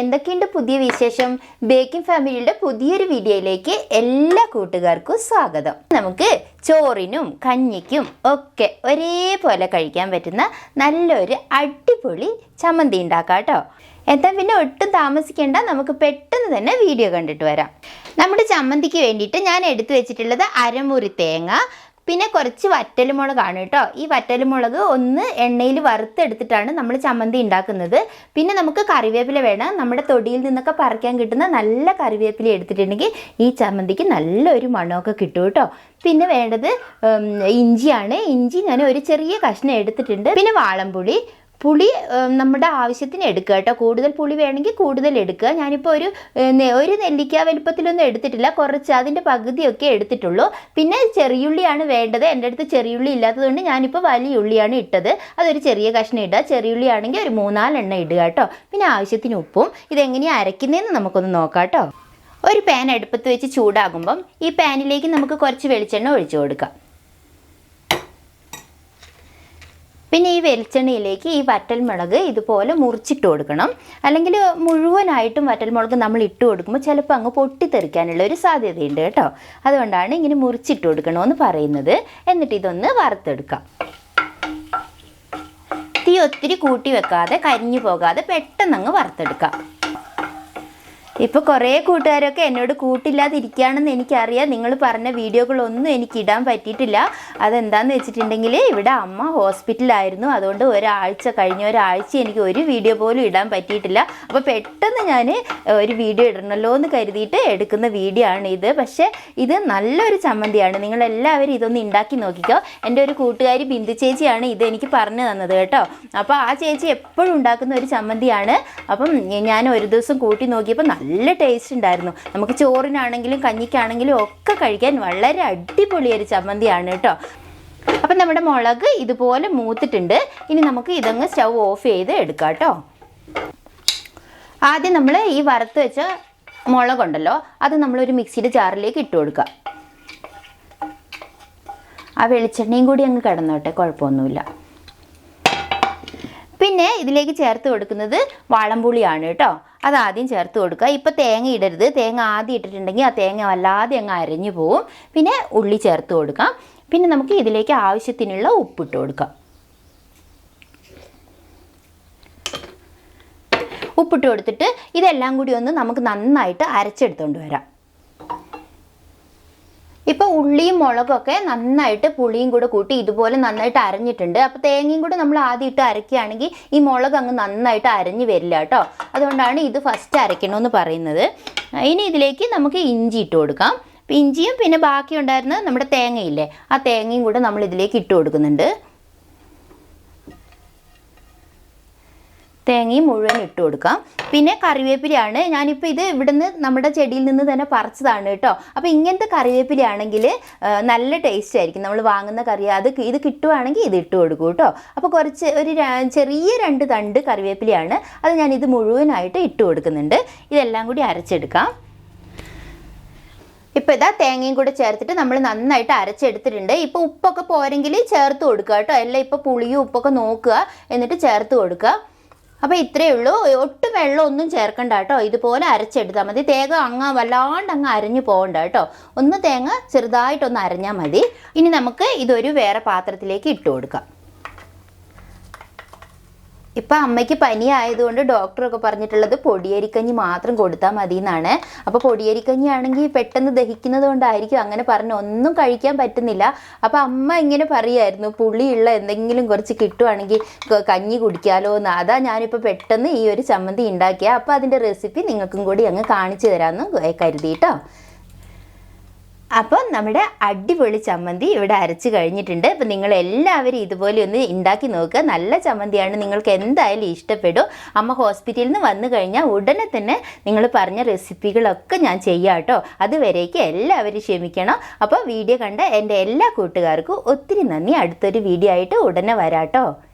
എന്തൊക്കെയുണ്ട് പുതിയ വിശേഷം? ബേക്കിംഗ് ഫാമിലിയുടെ പുതിയൊരു വീഡിയോയിലേക്ക് എല്ലാ കൂട്ടുകാർക്കും സ്വാഗതം. നമുക്ക് ചോറിനും കഞ്ഞിക്കും ഒക്കെ ഒരേപോലെ കഴിക്കാൻ പറ്റുന്ന നല്ലൊരു അടിപൊളി ചമ്മന്തി ഉണ്ടാക്കാം കേട്ടോ എന്താ പിന്നെ ഒട്ടും താമസിക്കേണ്ട നമുക്ക് പെട്ടെന്ന് തന്നെ വീഡിയോ കണ്ടിട്ട് വരാം. നമ്മുടെ ചമ്മന്തിക്ക് വേണ്ടിയിട്ട് ഞാൻ എടുത്തു വെച്ചിട്ടുള്ളത് അരമുറി തേങ്ങ പിന്നെ കുറച്ച് വറ്റൽമുളകാണ് കേട്ടോ. ഈ വറ്റൽമുളക് ഒന്ന് എണ്ണയിൽ വറുത്തെടുത്തിട്ടാണ് നമ്മൾ ചമ്മന്തി ഉണ്ടാക്കുന്നത്. പിന്നെ നമുക്ക് കറിവേപ്പില വേണം. നമ്മുടെ തൊടിയിൽ നിന്നൊക്കെ പറിക്കാൻ കിട്ടുന്ന നല്ല കറിവേപ്പില എടുത്തിട്ടുണ്ടെങ്കിൽ ഈ ചമ്മന്തിക്ക് നല്ലൊരു മണമൊക്കെ കിട്ടും കേട്ടോ. പിന്നെ വേണ്ടത് ഇഞ്ചിയാണ്. ഇഞ്ചി ഞാൻ ഒരു ചെറിയ കഷ്ണം എടുത്തിട്ടുണ്ട്. പിന്നെ വാളംപുളി. പുളി നമ്മുടെ ആവശ്യത്തിന് എടുക്കുക കേട്ടോ. കൂടുതൽ പുളി വേണമെങ്കിൽ കൂടുതൽ എടുക്കുക. ഞാനിപ്പോൾ ഒരു ഒരു നെല്ലിക്ക വലുപ്പത്തിലൊന്നും എടുത്തിട്ടില്ല. കുറച്ച് അതിന്റെ പകുതിയൊക്കെ എടുത്തിട്ടുള്ളൂ. പിന്നെ ചെറിയുള്ളിയാണ് വേണ്ടത്. എന്റെ അടുത്ത് ചെറിയുള്ളി ഇല്ലാത്തതുകൊണ്ട് ഞാനിപ്പോൾ വലിയ ഉള്ളിയാണ് ഇട്ടത്. അതൊരു ചെറിയ കഷ്ണം ഇടുക. ചെറിയുള്ളി ആണെങ്കിൽ ഒരു മൂന്നാലെണ്ണം ഇടുക കേട്ടോ. പിന്നെ ആവശ്യത്തിന് ഉപ്പും. ഇതെങ്ങനെയാണ് അരയ്ക്കുന്നതെന്ന് നമുക്കൊന്ന് നോക്കാം കേട്ടോ. ഒരു പാൻ അടുപ്പത്ത് വെച്ച് ചൂടാകുമ്പം ഈ പാനിലേക്ക് നമുക്ക് കുറച്ച് വെളിച്ചെണ്ണ ഒഴിച്ചു കൊടുക്കാം. പിന്നെ ഈ വെളിച്ചെണ്ണയിലേക്ക് ഈ വറ്റൽമുളക് ഇതുപോലെ മുറിച്ചിട്ട് കൊടുക്കണം. അല്ലെങ്കിൽ മുഴുവനായിട്ടും വറ്റൽമുളക് നമ്മൾ ഇട്ട് കൊടുക്കുമ്പോൾ ചിലപ്പോൾ അങ്ങ് പൊട്ടിത്തെറിക്കാനുള്ള ഒരു സാധ്യതയുണ്ട് കേട്ടോ. അതുകൊണ്ടാണ് ഇങ്ങനെ മുറിച്ചിട്ട് കൊടുക്കണമെന്ന് പറയുന്നത്. എന്നിട്ട് ഇതൊന്ന് വറുത്തെടുക്കാം. തീ ഒത്തിരി കൂട്ടി വെക്കാതെ കരിഞ്ഞു പോകാതെ പെട്ടെന്ന് അങ്ങ് വറുത്തെടുക്കാം. ഇപ്പോൾ കുറേ കൂട്ടുകാരൊക്കെ എന്നോട് കൂട്ടില്ലാതിരിക്കുകയാണെന്ന് എനിക്കറിയാം. നിങ്ങൾ പറഞ്ഞ വീഡിയോകളൊന്നും എനിക്ക് ഇടാൻ പറ്റിയിട്ടില്ല. അതെന്താണെന്ന് വെച്ചിട്ടുണ്ടെങ്കിൽ ഇവിടെ അമ്മ ഹോസ്പിറ്റലായിരുന്നു അതുകൊണ്ട് ഒരാഴ്ച കഴിഞ്ഞ ഒരാഴ്ച എനിക്ക് ഒരു വീഡിയോ പോലും ഇടാൻ പറ്റിയിട്ടില്ല. അപ്പോൾ പെട്ടെന്ന് ഞാൻ ഒരു വീഡിയോ ഇടണമല്ലോ എന്ന് കരുതിയിട്ട് എടുക്കുന്ന വീഡിയോ ആണ് ഇത്. പക്ഷേ ഇത് നല്ലൊരു ചമ്മന്തിയാണ്. നിങ്ങളെല്ലാവരും ഇതൊന്ന് ഉണ്ടാക്കി നോക്കിക്കോ. എന്റെ ഒരു കൂട്ടുകാരി ബിന്ദു ചേച്ചിയാണ് ഇത് എനിക്ക് പറഞ്ഞു തന്നത് കേട്ടോ. അപ്പോൾ ആ ചേച്ചി എപ്പോഴും ഉണ്ടാക്കുന്ന ഒരു ചമ്മന്തിയാണ്. അപ്പം ഞാൻ ഒരു ദിവസം കൂട്ടി നോക്കിയപ്പോൾ നല്ല ടേസ്റ്റ് ഉണ്ടായിരുന്നു. നമുക്ക് ചോറിനാണെങ്കിലും കഞ്ഞിക്കാണെങ്കിലും ഒക്കെ കഴിക്കാൻ വളരെ അടിപൊളി ഒരു ചമ്മന്തിയാണ് കേട്ടോ അപ്പം നമ്മുടെ മുളക് ഇതുപോലെ മൂത്തിട്ടുണ്ട്. ഇനി നമുക്ക് ഇതങ്ങ് സ്റ്റൗ ഓഫ് ചെയ്ത് എടുക്കാം കേട്ടോ ആദ്യം നമ്മൾ ഈ വറുത്ത് വെച്ച മുളകുണ്ടല്ലോ അത് നമ്മളൊരു മിക്സിയുടെ ജാറിലേക്ക് ഇട്ട് കൊടുക്കുക. ആ വെളിച്ചെണ്ണയും കൂടി അങ്ങ് കിടന്നോട്ടെ കുഴപ്പമൊന്നുമില്ല. പിന്നെ ഇതിലേക്ക് ചേർത്ത് കൊടുക്കുന്നത് വാളംപുളിയാണ് കേട്ടോ അത് ആദ്യം ചേർത്ത് കൊടുക്കുക. ഇപ്പോൾ തേങ്ങ ഇടരുത്. തേങ്ങ ആദ്യം ഇട്ടിട്ടുണ്ടെങ്കിൽ ആ തേങ്ങ വല്ലാതെ അങ്ങ് അരഞ്ഞു പോവും. പിന്നെ ഉള്ളി ചേർത്ത് കൊടുക്കാം പിന്നെ നമുക്ക് ഇതിലേക്ക് ആവശ്യത്തിനുള്ള ഉപ്പിട്ട് കൊടുക്കാം ഉപ്പിട്ട് കൊടുത്തിട്ട് ഇതെല്ലാം കൂടി ഒന്ന് നമുക്ക് നന്നായിട്ട് അരച്ചെടുത്തുകൊണ്ട് വരാം. ഉള്ളിയും മുളകൊക്കെ നന്നായിട്ട് പുളിയും കൂടെ കൂട്ടി ഇതുപോലെ നന്നായിട്ട് അരഞ്ഞിട്ടുണ്ട്. അപ്പോൾ തേങ്ങയും കൂടെ നമ്മൾ ആദ്യം ഇട്ട് അരക്കുകയാണെങ്കിൽ ഈ മുളക് അങ്ങ് നന്നായിട്ട് അരഞ്ഞു വരില്ല കേട്ടോ. അതുകൊണ്ടാണ് ഇത് ഫസ്റ്റ് അരയ്ക്കണമെന്ന് പറയുന്നത്. ഇനി ഇതിലേക്ക് നമുക്ക് ഇഞ്ചി ഇട്ട് കൊടുക്കാം. ഇഞ്ചിയും പിന്നെ ബാക്കി ഉണ്ടായിരുന്ന നമ്മുടെ തേങ്ങയില്ലേ? ആ തേങ്ങയും കൂടെ നമ്മൾ ഇതിലേക്ക് ഇട്ട് കൊടുക്കുന്നുണ്ട്. തേങ്ങയും മുഴുവൻ ഇട്ട് കൊടുക്കാം. പിന്നെ കറിവേപ്പിലയാണ്. ഞാനിപ്പോൾ ഇത് ഇവിടുന്ന് നമ്മുടെ ചെടിയിൽ നിന്ന് തന്നെ പറിച്ചതാണ് കേട്ടോ. അപ്പോൾ ഇങ്ങനത്തെ കറിവേപ്പിലയാണെങ്കിൽ നല്ല ടേസ്റ്റ് ആയിരിക്കും. നമ്മൾ വാങ്ങുന്ന കറി അത് ഇത് കിട്ടുവാണെങ്കിൽ ഇത് ഇട്ട് കൊടുക്കും കേട്ടോ. അപ്പോൾ കുറച്ച് ഒരു ചെറിയ രണ്ട് തണ്ട് കറിവേപ്പിലയാണ്. അത് ഞാൻ ഇത് മുഴുവനായിട്ട് ഇട്ട് കൊടുക്കുന്നുണ്ട്. ഇതെല്ലാം കൂടി അരച്ചെടുക്കാം. ഇപ്പോൾ ഇതാ തേങ്ങയും കൂടെ ചേർത്തിട്ട് നമ്മൾ നന്നായിട്ട് അരച്ചെടുത്തിട്ടുണ്ട്. ഇപ്പോൾ ഉപ്പൊക്കെ പോരെങ്കിൽ ചേർത്ത് കൊടുക്കുക കേട്ടോ. എല്ലാം ഇപ്പോൾ പുളിയും ഉപ്പൊക്കെ നോക്കുക. എന്നിട്ട് ചേർത്ത് കൊടുക്കുക. അപ്പോൾ ഇത്രയേ ഉള്ളൂ. ഒട്ടും വെള്ളം ഒന്നും ചേർക്കണ്ട കേട്ടോ. ഇതുപോലെ അരച്ചെടുത്താൽ മതി. തേങ്ങ അങ്ങ് വല്ലാണ്ട് അങ്ങ് അരഞ്ഞു പോകണ്ട കേട്ടോ. ഒന്ന് തേങ്ങ ചെറുതായിട്ടൊന്ന് അരഞ്ഞാൽ മതി. ഇനി നമുക്ക് ഇതൊരു വേറെ പാത്രത്തിലേക്ക് ഇട്ട് കൊടുക്കാം. ഇപ്പം അമ്മയ്ക്ക് പനി ആയതുകൊണ്ട് ഡോക്ടറൊക്കെ പറഞ്ഞിട്ടുള്ളത് പൊടിയരിക്കഞ്ഞി മാത്രം കൊടുത്താൽ മതി എന്നാണ് അപ്പോൾ പൊടിയരിക്കഞ്ഞി ആണെങ്കിൽ പെട്ടെന്ന് ദഹിക്കുന്നത് കൊണ്ടായിരിക്കും അങ്ങനെ പറഞ്ഞ് ഒന്നും കഴിക്കാൻ പറ്റുന്നില്ല. അപ്പോൾ അമ്മ ഇങ്ങനെ പറയായിരുന്നു പുളിയുള്ള എന്തെങ്കിലും കുറച്ച് കിട്ടുവാണെങ്കിൽ കഞ്ഞി കുടിക്കാലോ എന്ന് അതാ ഞാനിപ്പോൾ പെട്ടെന്ന് ഈ ഒരു ചമ്മന്തി ഉണ്ടാക്കിയ. അപ്പോൾ അതിന്റെ റെസിപ്പി നിങ്ങൾക്കും കൂടി അങ്ങ് കാണിച്ചു തരാമെന്ന് കരുതിയിട്ടോ. അപ്പം നമ്മുടെ അടിപൊളി ചമ്മന്തി ഇവിടെ അരച്ച് കഴിഞ്ഞിട്ടുണ്ട്. അപ്പം നിങ്ങൾ എല്ലാവരും ഇതുപോലെ ഒന്ന് ഉണ്ടാക്കി നോക്കുക. നല്ല ചമ്മന്തിയാണ്. നിങ്ങൾക്ക് എന്തായാലും ഇഷ്ടപ്പെടും. അമ്മ ഹോസ്പിറ്റലിൽ നിന്ന് വന്നു കഴിഞ്ഞാൽ ഉടനെ തന്നെ നിങ്ങൾ പറഞ്ഞ റെസിപ്പികളൊക്കെ ഞാൻ ചെയ്യാം കേട്ടോ. അതുവരേക്ക് എല്ലാവരും ക്ഷമിക്കണം. അപ്പോൾ വീഡിയോ കണ്ട എന്റെ എല്ലാ കൂട്ടുകാർക്കും ഒത്തിരി നന്ദി. അടുത്തൊരു വീഡിയോ ആയിട്ട് ഉടനെ വരാം കേട്ടോ.